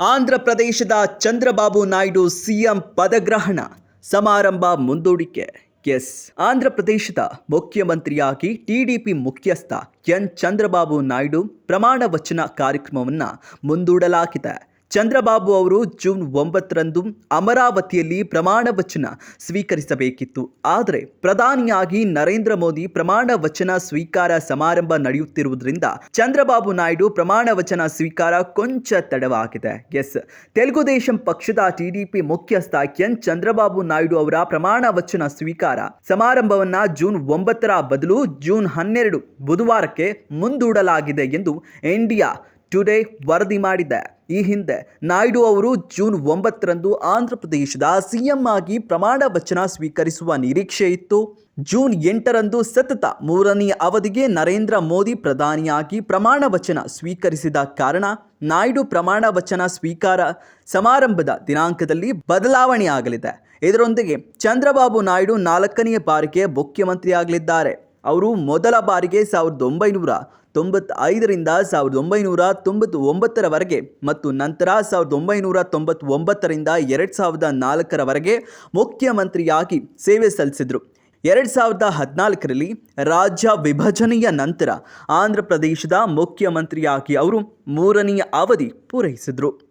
ಆಂಧ್ರ ಪ್ರದೇಶದ ಚಂದ್ರಬಾಬು ನಾಯ್ಡು ಸಿಎಂ ಪದಗ್ರಹಣ ಸಮಾರಂಭ ಮುಂದೂಡಿಕೆ. ಎಸ್. ಆಂಧ್ರ ಪ್ರದೇಶದ ಮುಖ್ಯಮಂತ್ರಿಯಾಗಿ ಟಿಡಿಪಿ ಮುಖ್ಯಸ್ಥ ಎನ್ ಚಂದ್ರಬಾಬು ನಾಯ್ಡು ಪ್ರಮಾಣ ವಚನ ಕಾರ್ಯಕ್ರಮವನ್ನು ಮುಂದೂಡಲಾಗಿದೆ. ಚಂದ್ರಬಾಬು ಅವರು ಜೂನ್ ಒಂಬತ್ತರಂದು ಅಮರಾವತಿಯಲ್ಲಿ ಪ್ರಮಾಣ ವಚನ ಸ್ವೀಕರಿಸಬೇಕಿತ್ತು. ಆದರೆ ಪ್ರಧಾನಿಯಾಗಿ ನರೇಂದ್ರ ಮೋದಿ ಪ್ರಮಾಣ ವಚನ ಸ್ವೀಕಾರ ಸಮಾರಂಭ ನಡೆಯುತ್ತಿರುವುದರಿಂದ ಚಂದ್ರಬಾಬು ನಾಯ್ಡು ಪ್ರಮಾಣ ವಚನ ಸ್ವೀಕಾರ ಕೊಂಚ ತಡವಾಗಿದೆ. ಎಸ್. ತೆಲುಗು ದೇಶಂ ಪಕ್ಷದ ಟಿಡಿಪಿ ಮುಖ್ಯಸ್ಥ ಎನ್. ಚಂದ್ರಬಾಬು ನಾಯ್ಡು ಅವರ ಪ್ರಮಾಣ ವಚನ ಸ್ವೀಕಾರ ಸಮಾರಂಭವನ್ನ ಜೂನ್ ಒಂಬತ್ತರ ಬದಲು ಜೂನ್ ಹನ್ನೆರಡು ಬುಧವಾರಕ್ಕೆ ಮುಂದೂಡಲಾಗಿದೆ ಎಂದು ಇಂಡಿಯಾ ಟುಡೇ ವರದಿ ಮಾಡಿದೆ. ಈ ಹಿಂದೆ ನಾಯ್ಡು ಅವರು ಜೂನ್ ಒಂಬತ್ತರಂದು ಆಂಧ್ರ ಪ್ರದೇಶದ ಸಿಎಂ ಆಗಿ ಪ್ರಮಾಣ ವಚನ ಸ್ವೀಕರಿಸುವ ನಿರೀಕ್ಷೆ ಇತ್ತು. ಜೂನ್ ಎಂಟರಂದು ಸತತ ಮೂರನೇ ಅವಧಿಗೆ ನರೇಂದ್ರ ಮೋದಿ ಪ್ರಧಾನಿಯಾಗಿ ಪ್ರಮಾಣ ವಚನ ಸ್ವೀಕರಿಸಿದ ಕಾರಣ ನಾಯ್ಡು ಪ್ರಮಾಣ ವಚನ ಸ್ವೀಕಾರ ಸಮಾರಂಭದ ದಿನಾಂಕದಲ್ಲಿ ಬದಲಾವಣೆಯಾಗಲಿದೆ. ಇದರೊಂದಿಗೆ ಚಂದ್ರಬಾಬು ನಾಯ್ಡು ನಾಲ್ಕನೆಯ ಬಾರಿಗೆ ಮುಖ್ಯಮಂತ್ರಿಯಾಗಲಿದ್ದಾರೆ. ಅವರು ಮೊದಲ ಬಾರಿಗೆ ಸಾವಿರದ ಒಂಬೈನೂರ ತೊಂಬತ್ತೈದರಿಂದ ಸಾವಿರದ ಒಂಬೈನೂರ ತೊಂಬತ್ತು ಒಂಬತ್ತರವರೆಗೆ ಮತ್ತು ನಂತರ ಸಾವಿರದ ಒಂಬೈನೂರ ತೊಂಬತ್ತೊಂಬತ್ತರಿಂದ ಎರಡು ಸಾವಿರದ ನಾಲ್ಕರವರೆಗೆ ಮುಖ್ಯಮಂತ್ರಿಯಾಗಿ ಸೇವೆ ಸಲ್ಲಿಸಿದರು. ಎರಡು ಸಾವಿರದ ಹದಿನಾಲ್ಕರಲ್ಲಿ ರಾಜ್ಯ ವಿಭಜನೆಯ ನಂತರ ಆಂಧ್ರ ಪ್ರದೇಶದ ಮುಖ್ಯಮಂತ್ರಿಯಾಗಿ ಅವರು ಮೂರನೆಯ ಅವಧಿ ಪೂರೈಸಿದರು.